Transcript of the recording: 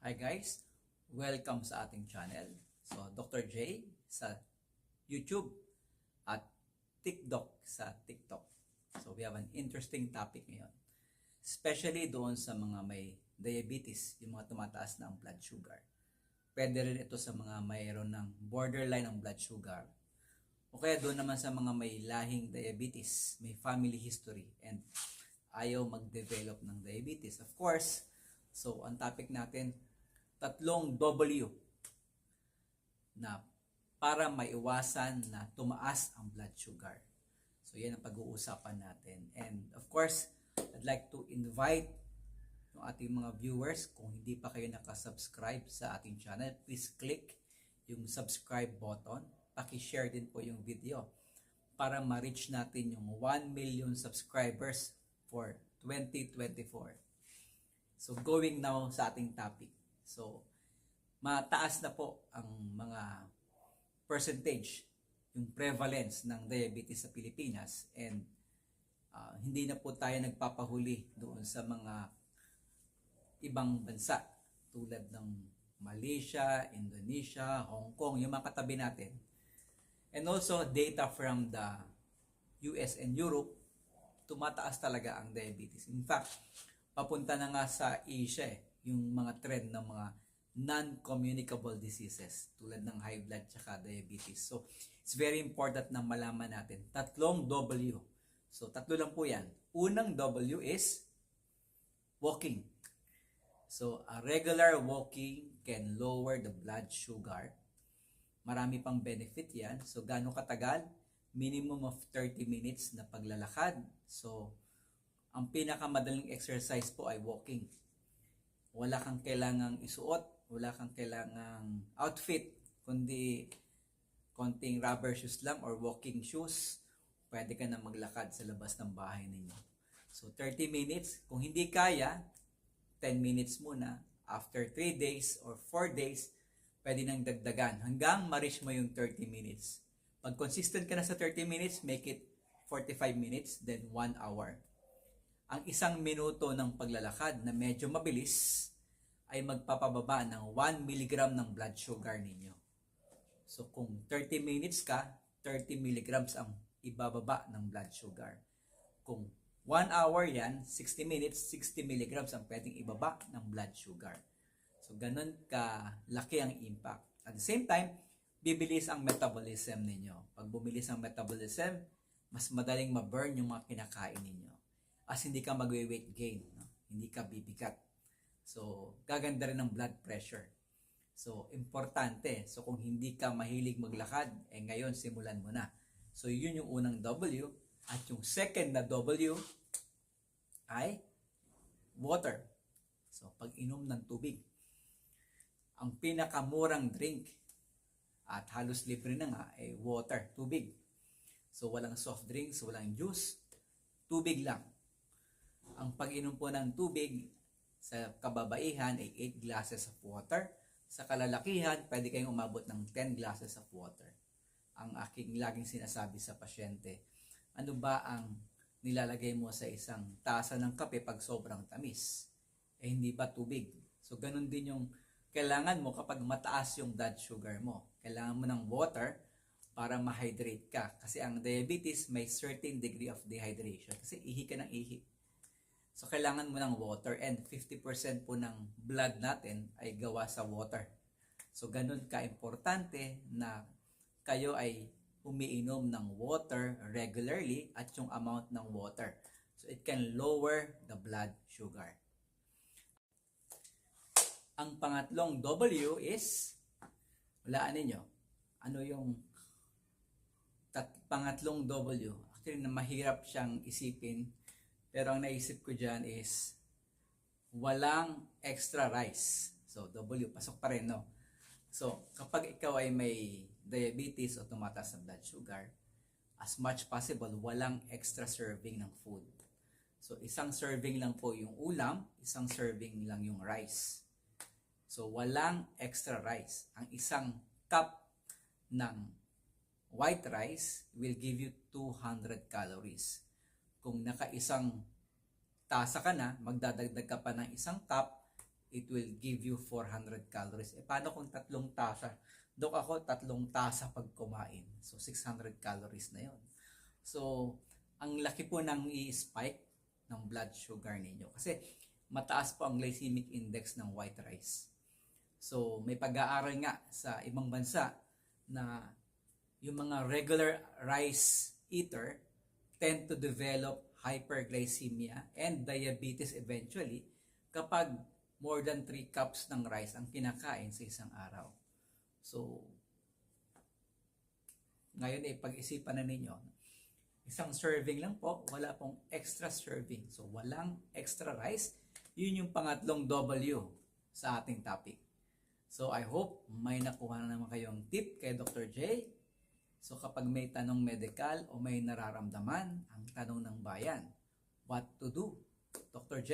Hi guys, welcome sa ating channel. So, Dr. J sa YouTube at TikTok sa TikTok. So, we have an interesting topic ngayon. Especially doon sa mga may diabetes, yung mga tumataas na ang blood sugar. Pwede rin ito sa mga mayroon ng borderline ng blood sugar. O kaya doon naman sa mga may lahing diabetes, may family history, and ayaw mag-develop ng diabetes. Of course, so ang topic natin, tatlong W na para maiwasan na tumaas ang blood sugar. So yan ang pag-uusapan natin. And of course, I'd like to invite yung ating mga viewers, kung hindi pa kayo nakasubscribe sa ating channel, please click yung subscribe button. Paki-share din po yung video para ma-reach natin yung 1 million subscribers for 2024. So going now sa ating topic. So mataas na po ang mga percentage yung prevalence ng diabetes sa Pilipinas and ah, hindi na po tayo nagpapahuli doon sa mga ibang bansa tulad ng Malaysia, Indonesia, Hong Kong, yung mga katabi natin. And also data from the US and Europe, tumataas talaga ang diabetes. In fact, papunta na nga sa Asia eh, yung mga trend ng mga non-communicable diseases tulad ng high blood tsaka diabetes. So, it's very important na malaman natin. Tatlong W. So, tatlo lang po yan. Unang W is walking. So, a regular walking can lower the blood sugar. Marami pang benefit yan. So, gaano katagal? Minimum of 30 minutes na paglalakad. So, ang pinakamadaling exercise po ay walking. Wala kang kailangang isuot, wala kang kailangang outfit, kundi konting rubber shoes lang or walking shoes, pwede ka na maglakad sa labas ng bahay ninyo. So, 30 minutes. Kung hindi kaya, 10 minutes muna. After 3 days or 4 days, pwede nang dagdagan hanggang ma-reach mo yung 30 minutes. Pag consistent ka na sa 30 minutes, make it 45 minutes, then 1 hour. Ang isang minuto ng paglalakad na medyo mabilis ay magpapababa ng 1 mg ng blood sugar ninyo. So kung 30 minutes ka, 30 milligrams ang ibababa ng blood sugar. Kung 1 hour yan, 60 minutes, 60 milligrams ang pwedeng ibaba ng blood sugar. So ganun ka laki ang impact. At the same time, bibilis ang metabolism ninyo. Pag bumilis ang metabolism, mas madaling ma-burn yung mga kinakain ninyo. As hindi ka magwe-weight gain, no? hindi ka bibigat. So, gaganda rin ang blood pressure. So, importante. So, kung hindi ka mahilig maglakad, eh ngayon, simulan mo na. So, yun yung unang W. At yung second na W ay water. So, pag-inom ng tubig. Ang pinakamurang drink at halos libre na nga ay water, tubig. So, walang soft drinks, walang juice, tubig lang. Ang pag-inom po ng tubig sa kababaihan ay 8 glasses of water. Sa kalalakihan, pwede kayong umabot ng 10 glasses of water. Ang aking laging sinasabi sa pasyente, ano ba ang nilalagay mo sa isang tasa ng kape pag sobrang tamis? Eh hindi ba tubig? So ganun din yung kailangan mo kapag mataas yung blood sugar mo. Kailangan mo ng water para ma-hydrate ka. Kasi ang diabetes may certain degree of dehydration. Kasi ihi ka ng ihi. So, kailangan mo ng water and 50% po ng blood natin ay gawa sa water. So, ganun ka-importante na kayo ay umiinom ng water regularly at yung amount ng water. So, it can lower the blood sugar. Ang pangatlong W is, walaan ninyo, ano yung tat, pangatlong W? Actually, na mahirap siyang isipin pero ang naisip ko dyan is walang extra rice. So, W, pasok pa rin, no? So, kapag ikaw ay may diabetes o tumataas ang blood sugar, as much possible, walang extra serving ng food. So, isang serving lang po yung ulam, isang serving lang yung rice. So, walang extra rice. Ang isang cup ng white rice will give you 200 calories kung nakaisang tasa ka na, magdadagdag ka pa ng isang cup, it will give you 400 calories. E paano kung tatlong tasa? Dok ako, tatlong tasa pag kumain. So, 600 calories na yon. So, ang laki po ng i-spike ng blood sugar ninyo. Kasi, mataas po ang glycemic index ng white rice. So, may pag-aaral nga sa ibang bansa na yung mga regular rice eater tend to develop hyperglycemia and diabetes eventually kapag more than 3 cups ng rice ang kinakain sa isang araw. So, ngayon ay pag-isipan na ninyo, isang serving lang po, wala pong extra serving. So, walang extra rice. Yun yung pangatlong W sa ating topic. So, I hope may nakuha na naman kayong tip kay Dr. J. So, kapag may tanong medical o may nararamdaman, ang tanong ng bayan, what to do? Dr. J.